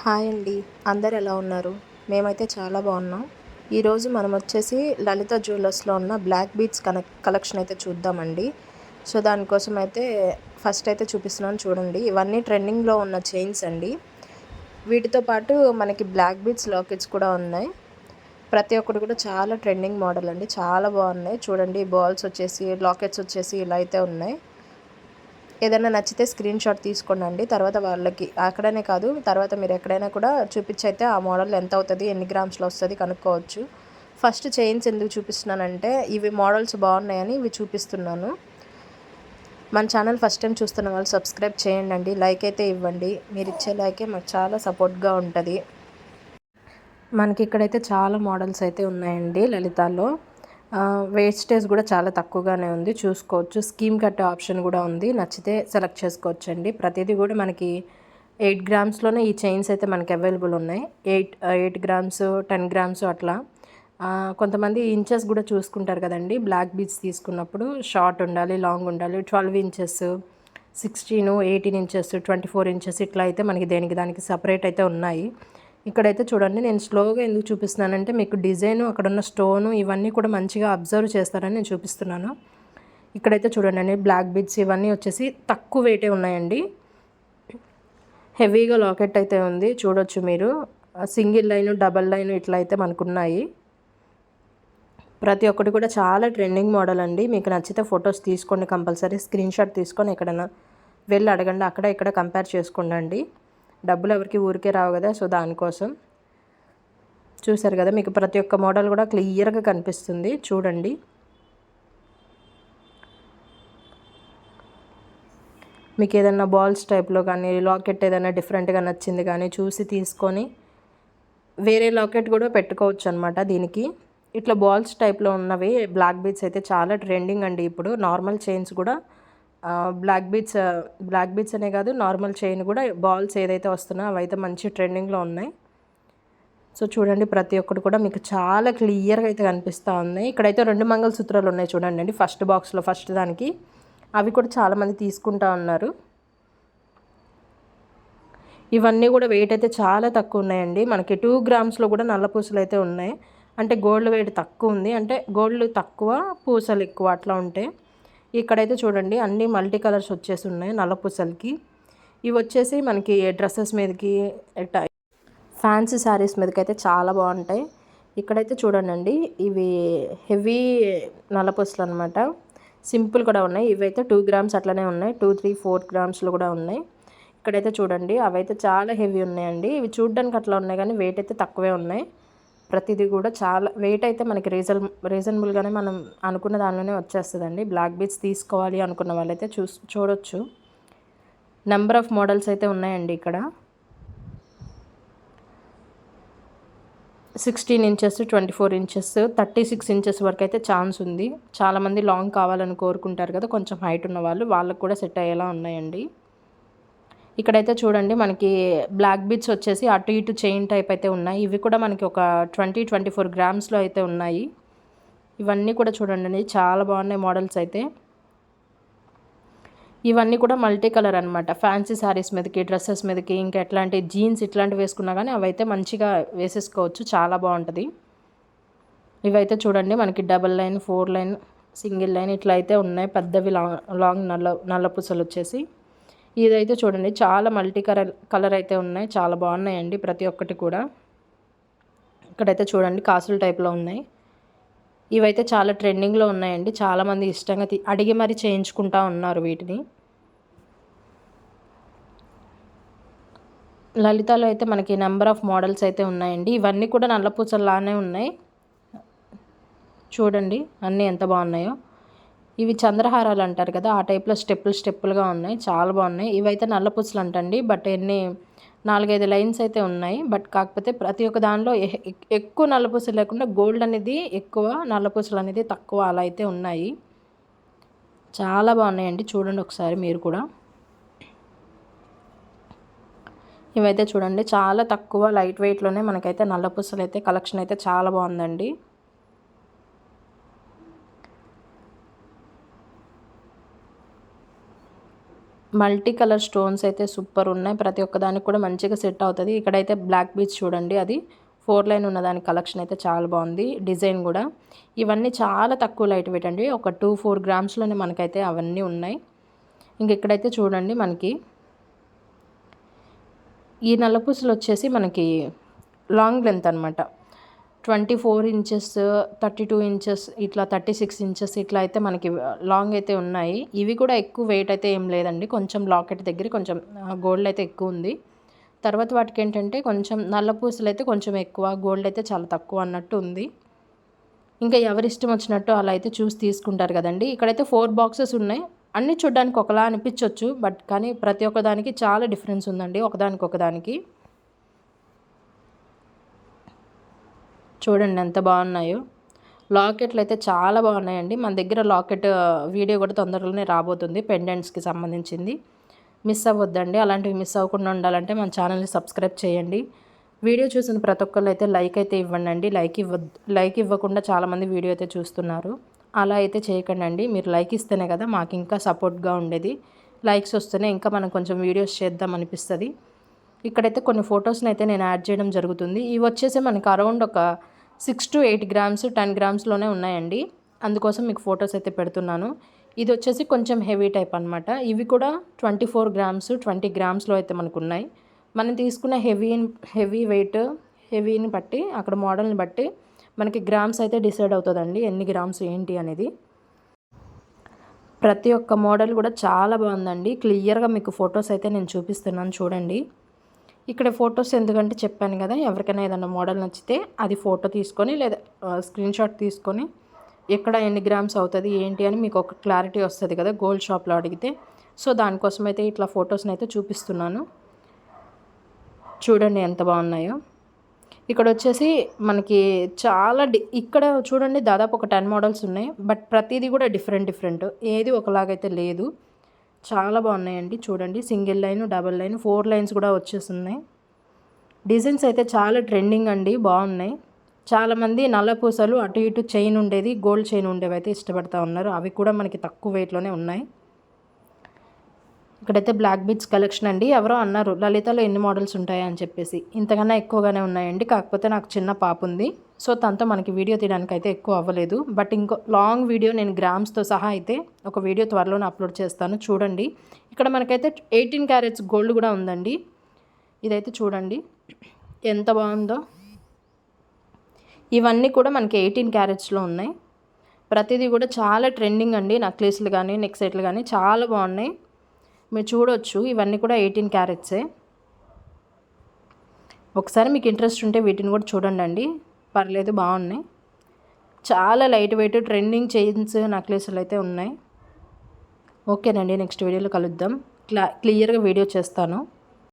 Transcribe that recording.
Hi అండి. అందరు ఎలా ఉన్నారు? మేమైతే చాలా బాగున్నాం. ఈరోజు మనం వచ్చేసి లలిత జ్యువెలర్స్లో ఉన్న బ్లాక్ బీట్స్ కనెక్ కలెక్షన్ అయితే చూద్దామండి. సో దానికోసం అయితే ఫస్ట్ అయితే చూపిస్తున్నాను చూడండి. ఇవన్నీ ట్రెండింగ్లో ఉన్న చైన్స్ అండి. వీటితో పాటు మనకి బ్లాక్ బీట్స్ లాకెట్స్ కూడా ఉన్నాయి. ప్రతి ఒక్కటి కూడా చాలా ట్రెండింగ్ మోడల్ అండి. చాలా బాగున్నాయి. చూడండి బాల్స్ వచ్చేసి లాకెట్స్ వచ్చేసి ఇలా అయితే ఉన్నాయి. ఏదైనా నచ్చితే స్క్రీన్ షాట్ తీసుకోండి తర్వాత వాళ్ళకి అక్కడనే కాదు తర్వాత మీరు ఎక్కడైనా కూడా చూపించైతే ఆ మోడల్ ఎంత అవుతుంది ఎన్ని గ్రామ్స్లో వస్తుంది కనుక్కోవచ్చు. ఫస్ట్ చైన్స్ ఎందుకు చూపిస్తున్నానంటే ఇవి మోడల్స్ బాగున్నాయని ఇవి చూపిస్తున్నాను. మన ఛానల్ ఫస్ట్ టైం చూస్తున్న వాళ్ళు సబ్స్క్రైబ్ చేయండి లైక్ అయితే ఇవ్వండి. మీరు ఇచ్చే లైకే మాకు చాలా సపోర్ట్గా ఉంటుంది. మనకి ఇక్కడైతే చాలా మోడల్స్ అయితే ఉన్నాయండి లలితాలో. వేస్టేజ్ కూడా చాలా తక్కువగానే ఉంది. చూసుకోవచ్చు. స్కీమ్ కట్టే ఆప్షన్ కూడా ఉంది. నచ్చితే సెలెక్ట్ చేసుకోవచ్చు అండి ప్రతిదీ కూడా మనకి ఎయిట్ గ్రామ్స్లోనే ఈ చైన్స్ అయితే మనకి అవైలబుల్ ఉన్నాయి. Eight eight grams ten grams అట్లా. కొంతమంది ఇంచెస్ కూడా చూసుకుంటారు కదండి. బ్లాక్ బీచ్ తీసుకున్నప్పుడు షార్ట్ ఉండాలి లాంగ్ ఉండాలి. Twelve inches sixteen eighteen inches twenty four inches ఇట్లా అయితే మనకి దేనికి దానికి సపరేట్ అయితే ఉన్నాయి. ఇక్కడైతే చూడండి నేను స్లోగా ఎందుకు చూపిస్తున్నానంటే మీకు డిజైన్ అక్కడ ఉన్న స్టోను ఇవన్నీ కూడా మంచిగా అబ్జర్వ్ చేస్తారని నేను చూపిస్తున్నాను. ఇక్కడైతే చూడండి బ్లాక్ బీడ్స్ ఇవన్నీ వచ్చేసి తక్కువ వెయిటే ఉన్నాయండి. హెవీగా లాకెట్ అయితే ఉంది చూడొచ్చు మీరు. సింగిల్ లైన్ డబల్ లైన్ ఇట్లా అయితే మనకున్నాయి. ప్రతి ఒక్కటి కూడా చాలా ట్రెండింగ్ మోడల్ అండి. మీకు నచ్చితే ఫొటోస్ తీసుకోండి కంపల్సరీ స్క్రీన్ షాట్ తీసుకొని ఎక్కడైనా వెళ్ళి అడగండి అక్కడ ఇక్కడ కంపేర్ చేసుకోండి డబ్బులు ఎవరికి ఊరికే రావు కదా సో దానికోసం. చూసారు కదా మీకు ప్రతి ఒక్క మోడల్ కూడా క్లియర్గా కనిపిస్తుంది. చూడండి. మీకు ఏదైనా బాల్స్ టైప్లో కానీ లాకెట్ ఏదైనా డిఫరెంట్గా నచ్చింది కానీ చూసి తీసుకొని వేరే లాకెట్ కూడా పెట్టుకోవచ్చు అనమాట దీనికి. ఇట్లా బాల్స్ టైప్లో ఉన్నవి బ్లాక్ బీట్స్ అయితే చాలా ట్రెండింగ్ అండి ఇప్పుడు. నార్మల్ చైన్స్ కూడా బ్లాక్ బీట్స్ బ్లాక్ బీట్స్ అనే కాదు నార్మల్ చైన్ కూడా బాల్స్ ఏదైతే వస్తున్నాయో అవి అయితే మంచి ట్రెండింగ్లో ఉన్నాయి. సో చూడండి ప్రతి ఒక్కటి కూడా మీకు చాలా క్లియర్గా అయితే కనిపిస్తూ ఉన్నాయి ఇక్కడైతే రెండు మంగళసూత్రాలు ఉన్నాయి చూడండి అండి ఫస్ట్ బాక్స్లో ఫస్ట్ దానికి. అవి కూడా చాలామంది తీసుకుంటా ఉన్నారు. ఇవన్నీ కూడా వెయిట్ అయితే చాలా తక్కువ ఉన్నాయండి. మనకి టూ గ్రామ్స్లో కూడా నల్ల పూసలు అయితే ఉన్నాయి. అంటే గోల్డ్ వెయిట్ తక్కువ ఉంది. అంటే గోల్డ్ తక్కువ పూసలు ఎక్కువ అట్లా ఉంటాయి ఇక్కడైతే చూడండి అన్ని మల్టీ కలర్స్ వచ్చేసి ఉన్నాయి నల్లపూసలకి. ఇవి వచ్చేసి మనకి డ్రెస్సెస్ మీదకి ఫ్యాన్సీ శారీస్ మీదకి అయితే చాలా బాగుంటాయి. ఇక్కడైతే చూడండి ఇవి హెవీ నల్లపూసలు అనమాట సింపుల్ కూడా ఉన్నాయి. ఇవైతే టూ గ్రామ్స్ అట్లనే ఉన్నాయి. టూ త్రీ ఫోర్ గ్రామ్స్లో కూడా ఉన్నాయి. ఇక్కడైతే చూడండి అవైతే చాలా హెవీ ఉన్నాయండి. ఇవి చూడడానికి అట్లా ఉన్నాయి కానీ వెయిట్ అయితే తక్కువే ఉన్నాయి. ప్రతిదీ కూడా చాలా వెయిట్ అయితే మనకి రీజన్ రీజనబుల్గానే మనం అనుకున్న దానిలోనే వచ్చేస్తుందండి. బ్లాక్ బీచ్ తీసుకోవాలి అనుకున్న వాళ్ళైతే చూ చూడొచ్చు. నెంబర్ ఆఫ్ మోడల్స్ అయితే ఉన్నాయండి ఇక్కడ. Sixteen inches twenty four inches thirty six inches వరకు అయితే ఛాన్స్ ఉంది. చాలామంది లాంగ్ కావాలని కోరుకుంటారు కదా కొంచెం హైట్ ఉన్న వాళ్ళు వాళ్ళకు కూడా సెట్ అయ్యేలా ఉన్నాయండి. ఇక్కడైతే చూడండి మనకి బ్లాక్ బీట్స్ వచ్చేసి అటు ఇటు చైన్ టైప్ అయితే ఉన్నాయి. ఇవి కూడా మనకి ఒక ట్వంటీ ట్వంటీ ఫోర్ గ్రామ్స్లో అయితే ఉన్నాయి. ఇవన్నీ కూడా చూడండి చాలా బాగున్నాయి మోడల్స్ అయితే. ఇవన్నీ కూడా మల్టీ కలర్ అనమాట ఫ్యాన్సీ శారీస్ మీదకి డ్రెస్సెస్ మీదకి ఇంకా ఎట్లాంటి జీన్స్ ఇట్లాంటివి వేసుకున్నా కానీ అవైతే మంచిగా వేసేసుకోవచ్చు. చాలా బాగుంటుంది. ఇవైతే చూడండి మనకి double line four line single line ఇట్లా అయితే ఉన్నాయి. పెద్దవి లాంగ్ లాంగ్ నల్ల నల్ల పూసలు వచ్చేసి. ఇదైతే చూడండి చాలా మల్టీ కలర్ కలర్ అయితే ఉన్నాయి. చాలా బాగున్నాయండి ప్రతి ఒక్కటి కూడా. ఇక్కడైతే చూడండి కాసుల టైప్లో ఉన్నాయి. ఇవైతే చాలా ట్రెండింగ్లో ఉన్నాయండి. చాలామంది ఇష్టంగా అడిగి మరీ చేయించుకుంటా ఉన్నారు వీటిని. లలితలో అయితే మనకి నెంబర్ ఆఫ్ మోడల్స్ అయితే ఉన్నాయండి. ఇవన్నీ కూడా నల్లపూసల్లానే ఉన్నాయి. చూడండి అన్నీ ఎంత బాగున్నాయో. ఇవి చంద్రహారాలు అంటారు కదా ఆ టైప్లో స్టెప్పులు స్టెప్పులుగా ఉన్నాయి చాలా బాగున్నాయి. ఇవైతే నల్ల పూసలు అంటండి బట్ ఎన్ని నాలుగైదు లైన్స్ అయితే ఉన్నాయి. బట్ కాకపోతే ప్రతి ఒక్క దానిలో ఎక్కువ నల్లపూసలు లేకుండా గోల్డ్ అనేది ఎక్కువ నల్లపూసలు అనేది తక్కువ అలా అయితే ఉన్నాయి. చాలా బాగున్నాయండి చూడండి ఒకసారి మీరు కూడా. ఇవైతే చూడండి చాలా తక్కువ లైట్ వెయిట్లోనే మనకైతే నల్లపూసలు అయితే కలెక్షన్ అయితే చాలా బాగుందండి. మల్టీ కలర్ స్టోన్స్ అయితే సూపర్ ఉన్నాయి. ప్రతి ఒక్కదానికి కూడా మంచిగా సెట్ అవుతుంది. ఇక్కడైతే బ్లాక్ బీచ్ చూడండి అది. ఫోర్ లైన్ ఉన్న దాని కలెక్షన్ అయితే చాలా బాగుంది. డిజైన్ కూడా. ఇవన్నీ చాలా తక్కువ లైట్ వెయిట్ అండి. ఒక టూ ఫోర్ గ్రామ్స్లోనే మనకైతే అవన్నీ ఉన్నాయి. ఇంక ఇక్కడైతే చూడండి మనకి. ఈ నల్లపూసలు వచ్చేసి మనకి లాంగ్ లెంత్ అనమాట twenty four inches thirty two inches ఇట్లా థర్టీ సిక్స్ ఇంచెస్ ఇట్లా అయితే మనకి లాంగ్ అయితే ఉన్నాయి. ఇవి కూడా ఎక్కువ వెయిట్ అయితే ఏం లేదండి. కొంచెం లాకెట్ దగ్గర కొంచెం గోల్డ్ అయితే ఎక్కువ ఉంది. తర్వాత వాటికి ఏంటంటే కొంచెం నల్ల పూసలు అయితే కొంచెం ఎక్కువ గోల్డ్ అయితే చాలా తక్కువ అన్నట్టు ఉంది. ఇంకా ఎవరి ఇష్టం వచ్చినట్టు అలా అయితే చూసి తీసుకుంటారు కదండి. ఇక్కడైతే ఫోర్ బాక్సెస్ ఉన్నాయి. అన్నీ చూడడానికి ఒకలా అనిపించవచ్చు బట్ కానీ ప్రతి ఒక్కదానికి చాలా డిఫరెన్స్ ఉందండి ఒకదానికి చూడండి ఎంత బాగున్నాయో. లాకెట్లు అయితే చాలా బాగున్నాయండి. మన దగ్గర లాకెట్ వీడియో కూడా తొందరలోనే రాబోతుంది పెండెంట్స్కి సంబంధించింది. మిస్ అవ్వద్దండి. అలాంటివి మిస్ అవ్వకుండా ఉండాలంటే మన ఛానల్ని సబ్స్క్రైబ్ చేయండి. వీడియో చూసిన ప్రతి ఒక్కళ్ళు అయితే లైక్ అయితే ఇవ్వండి అండి లైక్ ఇవ్వ లైక్ ఇవ్వకుండా చాలామంది వీడియో అయితే చూస్తున్నారు. అలా అయితే చేయకండి అండి మీరు లైక్ ఇస్తేనే కదా మాకు ఇంకా సపోర్ట్గా ఉండేది. లైక్స్ వస్తేనే ఇంకా మనం కొంచెం వీడియోస్ చేద్దాం అనిపిస్తుంది. ఇక్కడైతే కొన్ని ఫొటోస్ని అయితే నేను యాడ్ చేయడం జరుగుతుంది. ఇవి వచ్చేసి మనకి అరౌండ్ ఒక six to eight grams ten గ్రామ్స్లోనే ఉన్నాయండి. అందుకోసం మీకు ఫొటోస్ అయితే పెడుతున్నాను. ఇది వచ్చేసి కొంచెం హెవీ టైప్ అనమాట ఇవి కూడా ట్వంటీ ఫోర్ గ్రామ్స్ ట్వంటీ గ్రామ్స్లో అయితే మనకు ఉన్నాయి మనం తీసుకున్న హెవీ హెవీ వెయిట్ హెవీని బట్టి అక్కడ మోడల్ని బట్టి మనకి గ్రామ్స్ అయితే డిసైడ్ అవుతుందండి. ఎన్ని గ్రామ్స్ ఏంటి అనేది. ప్రతి ఒక్క మోడల్ కూడా చాలా బాగుందండి. క్లియర్గా మీకు ఫొటోస్ అయితే నేను చూపిస్తున్నాను. చూడండి. ఇక్కడ ఫొటోస్ ఎందుకంటే చెప్పాను కదా ఎవరికైనా ఏదైనా మోడల్ నచ్చితే అది ఫోటో తీసుకొని లేదా స్క్రీన్ షాట్ తీసుకొని ఎక్కడ ఎన్ని గ్రామ్స్ అవుతుంది ఏంటి అని మీకు ఒక క్లారిటీ వస్తుంది కదా గోల్డ్ షాప్లో అడిగితే. సో దానికోసం అయితే ఇట్లా ఫొటోస్ని అయితే చూపిస్తున్నాను. చూడండి ఎంత బాగున్నాయో. ఇక్కడ వచ్చేసి మనకి చాలా డి ఇక్కడ చూడండి దాదాపు ఒక టెన్ మోడల్స్ ఉన్నాయి బట్ ప్రతిదీ కూడా డిఫరెంట్ డిఫరెంట్. ఏది ఒకలాగైతే లేదు. చాలా బాగున్నాయండి. చూడండి single line double line four lines కూడా వచ్చేస్తున్నాయి. డిజైన్స్ అయితే చాలా ట్రెండింగ్ అండి బాగున్నాయి. చాలామంది నల్ల పూసలు అటు ఇటు చైన్ ఉండేది గోల్డ్ చైన్ ఉండేవి అయితే ఇష్టపడతా ఉన్నారు. అవి కూడా మనకి తక్కువ వెయిట్లోనే ఉన్నాయి. ఇక్కడైతే బ్లాక్ బీచ్ కలెక్షన్ అండి. ఎవరో అన్నారు లలితలో ఎన్ని మోడల్స్ ఉంటాయా అని చెప్పేసి. ఇంతకన్నా ఎక్కువగానే ఉన్నాయండి. కాకపోతే నాకు చిన్న పాప ఉంది. సో తనతో మనకి వీడియో తీయడానికి అయితే ఎక్కువ అవ్వలేదు. బట్ ఇంకో లాంగ్ వీడియో నేను గ్రామ్స్తో సహా అయితే ఒక వీడియో త్వరలోనే అప్లోడ్ చేస్తాను. చూడండి. ఇక్కడ మనకైతే ఎయిటీన్ క్యారెట్స్ గోల్డ్ కూడా ఉందండి. ఇదైతే చూడండి. ఎంత బాగుందో. ఇవన్నీ కూడా మనకి ఎయిటీన్ క్యారెట్స్లో ఉన్నాయి. ప్రతిదీ కూడా చాలా ట్రెండింగ్ అండి. నక్లెస్లు కానీ నెక్ సెట్లు కానీ చాలా బాగున్నాయి. మీరు చూడవచ్చు ఇవన్నీ కూడా ఎయిటీన్ క్యారెట్సే. ఒకసారి మీకు ఇంట్రెస్ట్ ఉంటే వీటిని కూడా చూడండి అండి పర్లేదు బాగున్నాయి. చాలా లైట్ వెయిట్ ట్రెండింగ్ చైన్స్ నెక్లెస్లు అయితే ఉన్నాయి. ఓకేనండి నెక్స్ట్ వీడియోలో కలుద్దాం. క్లా క్లియర్గా వీడియో చేస్తాను.